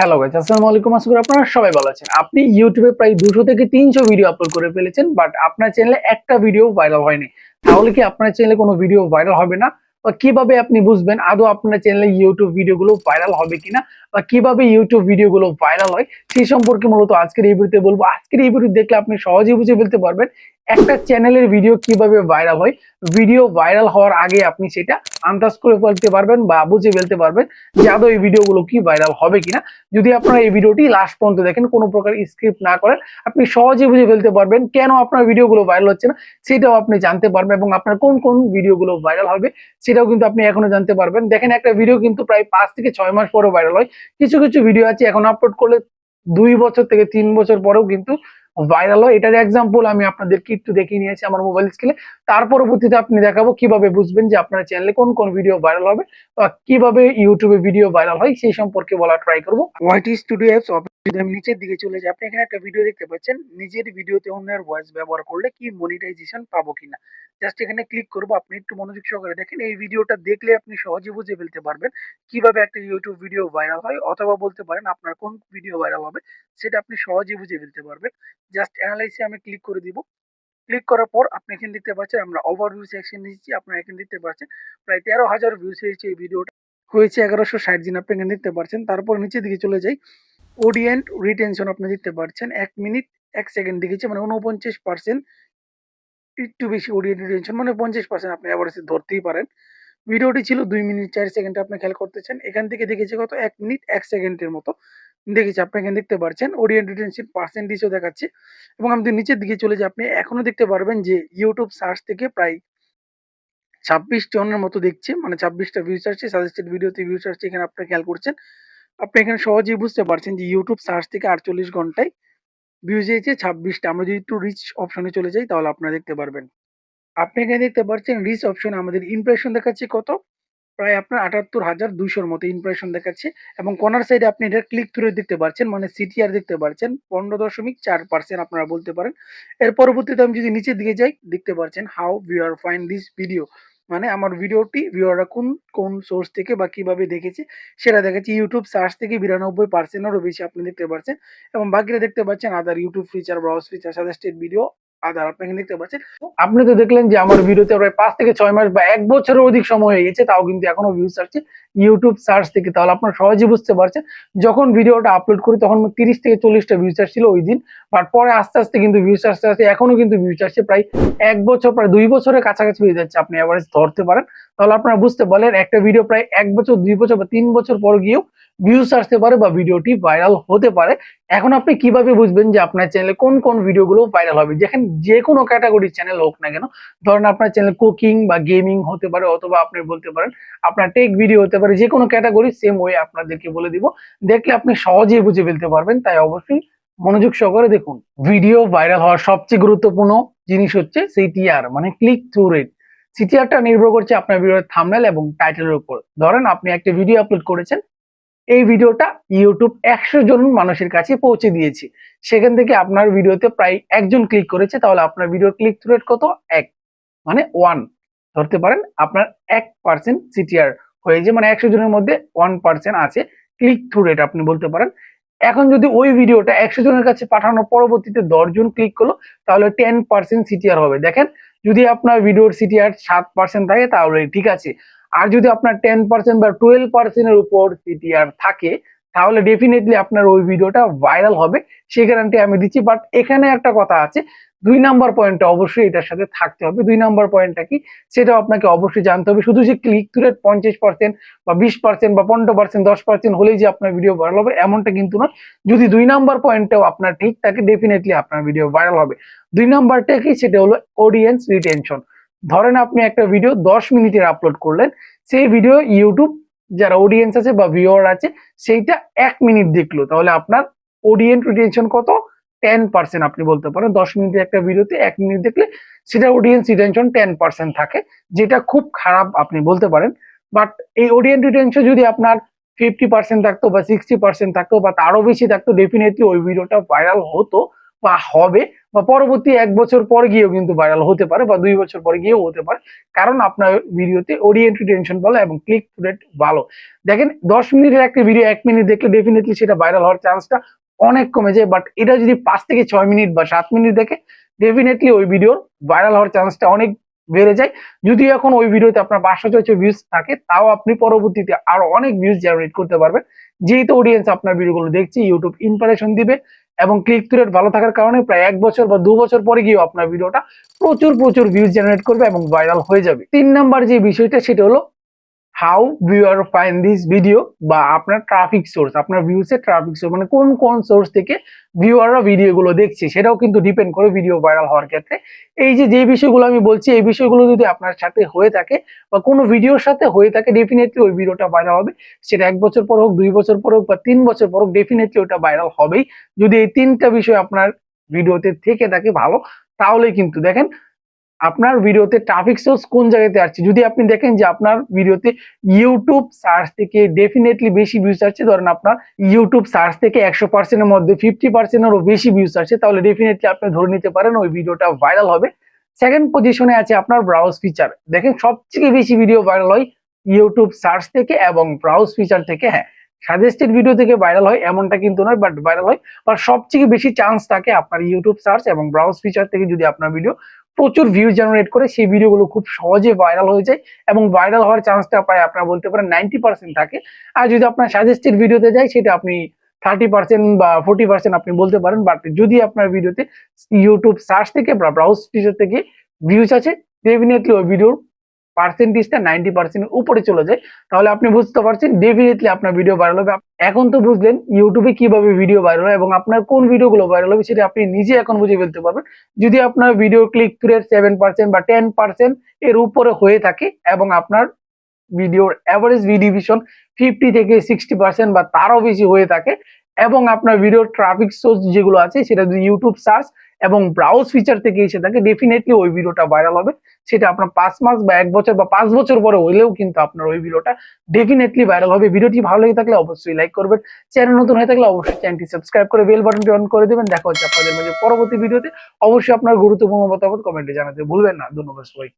Hello guys আসসালামু আলাইকুম আশা আপনারা সবাই ভালো আছেন। আপনি ইউটিউবে প্রায় দুশো থেকে তিনশো ভিডিও আপলোড করে ফেলেছেন বাট আপনার চ্যানেলে একটা ভিডিও ভাইরাল হয়নি। তাহলে কি আপনার চ্যানেলে কোনো ভিডিও ভাইরাল হবে না? বা কীভাবে আপনি বুঝবেন আদৌ আপনার চ্যানেলে ইউটিউব ভিডিওগুলো ভাইরাল হবে কিনা? বা কীভাবে ইউটিউব ভিডিওগুলো ভাইরাল হয়? সেই সম্পর্কে মূলত আজকের এই ভিডিওতে বলব। আজকের এই ভিডিও দেখলে আপনি সহজেই বুঝে ফেলতে পারবেন একটা চ্যানেলের ভিডিও কীভাবে ভাইরাল হয়? ভিডিও ভাইরাল হওয়ার আগে আপনি সেটা আন্দাজ করে ফেলতে পারবেন বা বুঝে ফেলতে পারবেন যে আদৌ এই ভিডিওগুলো কি ভাইরাল হবে কিনা। যদি আপনারা এই ভিডিওটি লাস্ট পর্যন্ত দেখেন, কোনো প্রকার স্ক্রিপ্ট না করেন, আপনি সহজে বুঝে ফেলতে পারবেন কেন আপনার ভিডিওগুলো ভাইরাল হচ্ছে না, সেটাও আপনি জানতে পারবেন এবং আপনার কোন কোন ভিডিওগুলো ভাইরাল হবে, সেটাও কিন্তু আপনি এখনও জানতে পারবেন। দেখেন, একটা ভিডিও কিন্তু প্রায় পাঁচ থেকে ছয় মাস পরে ভাইরাল হয়। কিছু কিছু ভিডিও আছে এখন আপলোড করলে দুই বছর থেকে তিন বছর পরেও কিন্তু ভাইরাল হয়, এটার এক্সাম্পল আমি আপনাদেরকে একটু দেখিয়ে নিয়েছি আমার মোবাইল স্ক্রিনে তার পরবর্তীতে আপনি দেখাবো কীভাবে বুঝবেন যে আপনার চ্যানেলে কোন কোন ভিডিও ভাইরাল হবে বা কীভাবে ইউটিউবে ভিডিও ভাইরাল হয়, সেই সম্পর্কে বলা ট্রাই করব। ওয়াইটি স্টুডিও নিচের দিকে চলে যাই আপনি এখানে একটা ভিডিও দেখতে পাচ্ছেন। নিজের ভিডিওতে অন্যের ভয়েস ব্যবহার করলে কি মনিটাইজেশন পাবো কিনা? জাস্ট এখানে ক্লিক করব। আপনি একটু মনোযোগ সহকারে দেখেন। এই ভিডিওটা দেখলে আপনি সহজে বুঝে ফেলতে পারবেন কীভাবে একটা ইউটিউব ভিডিও ভাইরাল হয়, অথবা বলতে পারেন আপনার কোন ভিডিও ভাইরাল হবে, সেটা আপনি সহজে বুঝে ফেলতে পারবেন। জাস্ট অ্যানালাইসে আমি ক্লিক করে দিব। ক্লিক করার পর আপনি এখানে দেখতে পাচ্ছেন আমরা ওভারভিউ সেকশন দিচ্ছি আপনারা এখানে দেখতে পাচ্ছেন প্রায় তেরো হাজার ভিউস হয়েছে এই ভিডিওটা হয়েছে এগারোশো ষাট দিন, আপনি এখানে দেখতে পাচ্ছেন। তারপর নিচের দিকে চলে যাই। অডিয়েন্ট রিটেনশন আপনি দেখতে পাচ্ছেন। এক মিনিট এক সেকেন্ড দেখেছে মানে উনপঞ্চাশ পার্সেন্ট একটু বেশি অডিয়েন্ট রিটেনশন মানে পঞ্চাশ পার্সেন্ট আপনি অ্যাভারেজে ধরতেই পারেন। ভিডিওটি ছিল দুই মিনিট চার সেকেন্ড আপনি খেয়াল করতেছেন। এখান থেকে দেখেছে কত? এক মিনিট এক সেকেন্ডের মতো। দেখেছি আপনি এখানে দেখতে পাচ্ছেন অডিয়েন্ট রিটেনশন পার্সেন্টেজও দেখাচ্ছে। এবং আপনি নিচের দিকে চলে যাই, আপনি এখনও দেখতে পারবেন যে ইউটিউব সার্চ থেকে প্রায় ছাব্বিশ জনের মতো দেখছে। মানে ছাব্বিশটা ভিউজ আসছে সাজেস্টেড ভিডিওতে ভিউজ আসছে এখানে আপনি খেয়াল করছেন। আপনি এখানে সহজেই বুঝতে পারছেন যে ইউটিউব সার্চ থেকে আটচল্লিশ ঘন্টায় ভিউজ হয়েছে ছাব্বিশটা। আমরা যদি একটু রিচ অপশনে চলে যাই, তাহলে আপনারা দেখতে পারবেন। আপনি এখানে দেখতে পাচ্ছেন রিচ অপশনে আমাদের ইমপ্রেশন দেখাচ্ছে কত? প্রায় আপনার আটাত্তর হাজার দুইশোর মতো ইমপ্রেশন দেখাচ্ছে এবং কর্নার সাইডে আপনি এটা ক্লিক থ্রু দেখতে পাচ্ছেন মানে সিটিআর দেখতে পাচ্ছেন পনেরো দশমিক চার পার্সেন্ট আপনারা বলতে পারেন। এর পরবর্তীতে আমি যদি নিচের দিকে যাই, দেখতে পাচ্ছেন how viewer find this video মানে আমার ভিডিওটি ভিউয়াররা কোন কোন সোর্স থেকে বা কীভাবে দেখেছে, সেটা দেখাচ্ছে। ইউটিউব সার্চ থেকে বিরানব্বই পার্সেন্টেরও বেশি আপনি দেখতে পাচ্ছেন এবং বাকিরা দেখতে পাচ্ছেন other YouTube feature browse feature suggested video other আপনি দেখতে পাচ্ছেন আপনি তো দেখলেন যে আমার ভিডিওতে প্রায় পাঁচ থেকে ছয় মাস বা এক বছরের অধিক সময় হয়ে গেছে, তাও কিন্তু এখনও ভিউজ আসছে ইউটিউব সার্চ থেকে। তাহলে আপনারা সহজে বুঝতে পারছেন, যখন ভিডিওটা আপলোড করি তখন তিরিশ থেকে চল্লিশটা ভিউজ আসছিল ওই দিন। বাট পরে আস্তে আস্তে কিন্তু ভিউজ আসতে আসতে এখনও কিন্তু ভিউজ আসছে, প্রায় এক বছর, প্রায় দুই বছরের কাছাকাছি হয়ে যাচ্ছে। আপনি অ্যাভারেজ ধরতে পারেন। তাহলে আপনারা বুঝতে পারলেন, একটা ভিডিও প্রায় এক বছর, দুই বছর বা তিন বছর পর গিয়েও ভিউজ আসতে পারে বা ভিডিওটি ভাইরাল হতে পারে। এখন আপনি কীভাবে বুঝবেন যে আপনার চ্যানেলে কোন কোন ভিডিওগুলো ভাইরাল হবে? যেখানে যে কোনো ক্যাটাগরির চ্যানেল হোক না কেন, ধরেন আপনার চ্যানেল কুকিং বা গেমিং হতে পারে অথবা আপনি বলতে পারেন আপনার টেক ভিডিও হতে পারে, যে কোনো ক্যাটাগরি সেম ওয়ে আপনাদেরকে বলে দিব। দেখলে আপনি সহজেই বুঝে ফেলতে পারবেন, তাই অবশ্যই মনোযোগ সহকারে দেখুন। ভিডিও ভাইরাল হওয়ার সবচেয়ে গুরুত্বপূর্ণ জিনিস হচ্ছে সিটিআর মানে ক্লিক থ্রু রেট সিটিআরটা নির্ভর করছে আপনার ভিডিওর থামনেল এবং টাইটেলের উপর। ধরেন আপনি একটা ভিডিও আপলোড করেছেন এই ভিডিওটা ইউটিউব একশো জন মানুষের কাছে পৌঁছে দিয়েছে। সেখান থেকে আপনার ভিডিওতে প্রায় একজন ক্লিক করেছে, তাহলে আপনার ভিডিও ক্লিক থ্রু রেট কত? এক। মানে ওয়ান ধরতে পারেন আপনার এক পার্সেন্ট সিটিআর হয়েছে মানে একশো জনের মধ্যে ওয়ান পার্সেন্ট আছে। ক্লিক থ্রু রেট আপনি বলতে পারেন। এখন যদি ওই ভিডিওটা একশো জনের কাছে পাঠানোর পরবর্তীতে দশজন ক্লিক করল, তাহলে টেন পার্সেন্ট সিটিআর হবে। দেখেন, যদি আপনার ভিডিওর সিটিআর সাত পার্সেন্ট থাকে, তাহলে ঠিক আছে। আর যদি আপনার টেন পার্সেন্ট বা টুয়েলভ পার্সেন্টের উপর সিটিআর থাকে, তাহলে ডেফিনেটলি আপনার ওই ভিডিওটা ভাইরাল হবে। সেই গ্যারান্টি আমি দিচ্ছি বাট এখানে একটা কথা আছে, দুই নাম্বার পয়েন্টটা অবশ্যই এটার সাথে থাকতে হবে। দুই নাম্বার পয়েন্টটা কি? সেটাও আপনাকে অবশ্যই জানতে হবে। শুধু যে ক্লিক থ্রু রেট পঞ্চাশ পার্সেন্ট বা বিশ পার্সেন্ট বা পনেরো পার্সেন্ট দশ পার্সেন্ট হলেই যে আপনার ভিডিও ভাইরাল হবে, এমনটা কিন্তু নয়। যদি দুই নাম্বার পয়েন্টটাও আপনার ঠিক থাকে ডেফিনেটলি আপনার ভিডিও ভাইরাল হবে। দুই নাম্বারটা কি? সেটা হলো অডিয়েন্স রিটেনশন ধরেন আপনি একটা ভিডিও দশ মিনিটের আপলোড করলেন, সেই ভিডিও ইউটিউব যারা অডিয়েন্স আছে বা ভিউয়ার আছে, সেইটা এক মিনিট দেখল। তাহলে আপনার অডিয়েন্স রিটেনশন কত? টেন পার্সেন্ট আপনি বলতে পারেন। দশ মিনিটের একটা ভিডিওতে এক মিনিট দেখলে সেটা অডিয়েন্স রিটেনশন টেন পার্সেন্ট থাকে, যেটা খুব খারাপ আপনি বলতে পারেন। বাট এই অডিয়েন্স রিটেনশন যদি আপনার ফিফটি পার্সেন্ট থাকতো বা সিক্সটি পার্সেন্ট থাকতো বা তারও বেশি থাকতো ডেফিনেটলি ওই ভিডিওটা ভাইরাল হতো বা হবে। বা পরবর্তী এক বছর পর গিয়েও কিন্তু ভাইরাল হতে পারে বা দুই বছর পরে গিয়েও হতে পারে। কারণ আপনার ভিডিওতে ওরিয়েন্টেড টেনশন ভালো এবং ক্লিক রেট ভালো। দেখেন, দশ মিনিটের একটা ভিডিও এক মিনিট দেখলে ডেফিনেটলি সেটা ভাইরাল হওয়ার চান্সটা অনেক কমে যায়। বাট এটা যদি পাঁচ থেকে ছয় মিনিট বা সাত মিনিট দেখে ডেফিনেটলি ওই ভিডিওর ভাইরাল হওয়ার চান্সটা অনেক বেড়ে যায়। যদি এখন ওই ভিডিওতে আপনার পাঁচশো ছয়শো ভিউজ থাকে, তাও আপনি পরবর্তীতে আরও অনেক ভিউজ জেনারেট করতে পারবেন। যেহেতু অডিয়েন্স আপনার ভিডিওগুলো দেখছে ইউটিউব ইম্পারেশন দিবে। এবং ক্লিক থ্রু রেট ভালো থাকার কারণে প্রায় এক বছর বা দু বছর পরে গিয়েও আপনার ভিডিওটা প্রচুর প্রচুর ভিউজ জেনারেট করবে এবং ভাইরাল হয়ে যাবে। তিন নাম্বার যে বিষয়টা, সেটা হলো how viewer find this video বা আপনার ট্রাফিক সোর্স আপনার ভিউসে ট্রাফিক সোর্স মানে কোন কোন সোর্স থেকে ভিউয়াররা ভিডিওগুলো দেখছে, সেটাও কিন্তু ডিপেন্ড করে ভিডিও ভাইরাল হওয়ার ক্ষেত্রে। এই যে যে বিষয়গুলো আমি বলছি, এই বিষয়গুলো যদি আপনার সাথে হয়ে থাকে বা কোনো ভিডিওর সাথে হয়ে থাকে ডেফিনেটলি ওই ভিডিওটা ভাইরাল হবে। সেটা এক বছর পর হোক, দুই বছর পর হোক বা তিন বছর পর হোক ডেফিনেটলি ওটা ভাইরাল হবেই। যদি এই তিনটা বিষয় আপনার ভিডিওতে থেকে থাকে ভালো তাহলে কিন্তু দেখেন আপনার ভিডিওতে ট্রাফিক সোর্স কোন জায়গাতে আসছে? যদি আপনি দেখেন যে আপনার ভিডিওতে ইউটিউব সার্চ থেকে ডেফিনেটলি বেশি ভিউজ আসছে, ধরেন আপনার ইউটিউব সার্চ থেকে একশো পার্সেন্টের মধ্যে ফিফটি পার্সেন্টেরও বেশি ভিউজ আসছে, তাহলে ডেফিনেটলি আপনি ধরে নিতে পারেন ওই ভিডিওটা ভাইরাল হবে। সেকেন্ড পজিশনে আছে আপনার ব্রাউজ ফিচার দেখেন সবথেকে বেশি ভিডিও ভাইরাল হয় ইউটিউব সার্চ থেকে এবং ব্রাউজ ফিচার থেকে হ্যাঁ। সাজেস্টেড ভিডিও থেকে ভাইরাল হয়, এমনটা কিন্তু নয় বাট ভাইরাল হয়। বা সবথেকে বেশি চান্স থাকে আপনার ইউটিউব সার্চ এবং ব্রাউজ ফিচার থেকে যদি আপনার ভিডিও প্রচুর ভিউ জেনারেট করে সেই ভিডিওগুলো খুব সহজে ভাইরাল হয়ে যায় এবং ভাইরাল হওয়ার চান্সটা প্রায় আপনারা বলতে পারেন নাইনটি পার্সেন্ট থাকে। আর যদি আপনার সাজেস্টেড ভিডিওতে যায় সেটা আপনি থার্টি পার্সেন্ট বা ফোর্টি পার্সেন্ট আপনি বলতে পারেন। বাট যদি আপনার ভিডিওতে ইউটিউব সার্চ থেকে বা ব্রাউজ ফিচার থেকে ভিউজ আছে ডেফিনেটলি ওই ভিডিওর পার্সেন্টেজটা নাইনটি পার্সেন্টের উপরে চলে যায়, তাহলে আপনি বুঝতে পারছেন ডেফিনেটলি আপনার ভিডিও ভাইরাল হবে। এখন তো বুঝলেন ইউটিউবে কীভাবে ভিডিও ভাইরাল হয় এবং আপনার কোন ভিডিওগুলো ভাইরাল হবে সেটা আপনি নিজে এখন বুঝে ফেলতে পারবেন। যদি আপনার video click rate seven percent বা টেন পার্সেন্ট এর উপরে হয়ে থাকে এবং আপনার ভিডিওর অ্যাভারেজ ভিডিভিশন ফিফটি থেকে সিক্সটি পার্সেন্ট বা তারও বেশি হয়ে থাকে এবং আপনার ভিডিওর ট্রাফিক সোর্স যেগুলো আছে সেটা যদি ইউটিউব সার্চ এবং ব্রাউজ ফিচার থেকে এসে থাকে ডেফিনেটলি ওই ভিডিওটা ভাইরাল হবে। সেটা আপনার পাঁচ মাস বা এক বছর বা পাঁচ বছর পরে হইলেও কিন্তু আপনার ওই ভিডিওটা ডেফিনেটলি ভাইরাল হবে। ভিডিওটি ভালো লেগে থাকলে অবশ্যই লাইক করবেন। চ্যানেল নতুন হয়ে থাকলে অবশ্যই চ্যানেলটি সাবস্ক্রাইব করে বেল বাটনটি অন করে দেবেন। দেখা হচ্ছে আপনাদের মাঝে পরবর্তী ভিডিওতে অবশ্যই আপনার গুরুত্বপূর্ণ মতামত কমেন্টে জানাতে ভুলবেন না। ধন্যবাদ সবাই